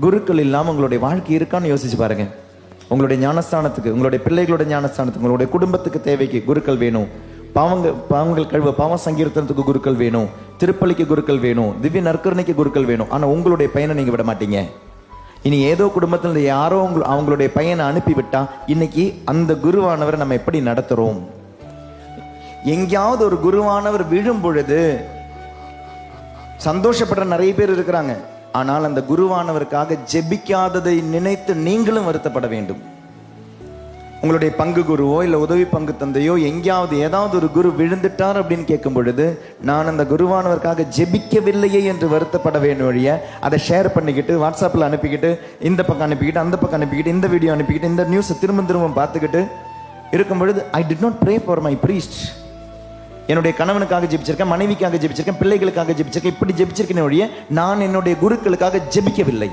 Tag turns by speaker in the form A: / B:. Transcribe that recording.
A: குருக்கள் இல்லாமல் உங்களுடைய வாழ்க்கை இருக்கான்னு யோசிச்சு பாருங்க. உங்களுடைய ஞானஸ்தானத்துக்கு உங்களுடைய பிள்ளைகளோட ஞானஸ்தானத்துக்கு உங்களுடைய குடும்பத்துக்கு தேவைக்கு குருக்கள் வேணும். பாவங்க பாவங்கள் கழுவ பாவ சங்கீர்த்தனத்துக்கு குருக்கள் வேணும். திருப்பலிக்கு குருக்கள் வேணும். திவ்ய நற்கருணைக்கு குருக்கள் வேணும். ஆனால் உங்களுடைய பையனை நீங்கள் விட மாட்டீங்க. இனி ஏதோ குடும்பத்தில் யாரோ உங்க- அவங்களுடைய பையனை அனுப்பிவிட்டா இன்னைக்கு அந்த குருவானவரை நம்ம எப்படி நடத்துறோம்? எங்கேயாவது ஒரு குருவானவர் விழும் பொழுது சந்தோஷப்படுற நிறைய பேர் இருக்கிறாங்க. ஆனால் அந்த குருவானவருக்காக ஜெபிக்காததை நினைத்து நீங்களும் வருத்தப்பட வேண்டும். உங்களுடைய பங்கு குருவோ இல்லை உதவி பங்கு தந்தையோ எங்கேயாவது ஏதாவது ஒரு குரு விழுந்துட்டார் அப்படின்னு கேட்கும் பொழுது நான் அந்த குருவானவருக்காக ஜெபிக்கவில்லையே என்று வருத்தப்பட வேண்டும் வழிய அதை ஷேர் பண்ணிக்கிட்டு வாட்ஸ்அப்பில் அனுப்பிக்கிட்டு இந்த பக்கம் அனுப்பிக்கிட்டு அந்த பக்கம் அனுப்பிக்கிட்டு இந்த வீடியோ அனுப்பிக்கிட்டு இந்த நியூஸை திரும்ப திரும்ப பார்த்துக்கிட்டு இருக்கும் பொழுது I did not pray for my priest என்னுடைய கணவனுக்காக ஜெபிச்சிருக்கேன் மனைவிக்காக ஜெபிச்சிருக்கேன் பிள்ளைகளுக்காக ஜெபிச்சிருக்கேன் இப்படி ஜெபிச்சிருக்கேன் ஒழிய நான் என்னுடைய குருக்களுக்காக ஜெபிக்கவில்லை.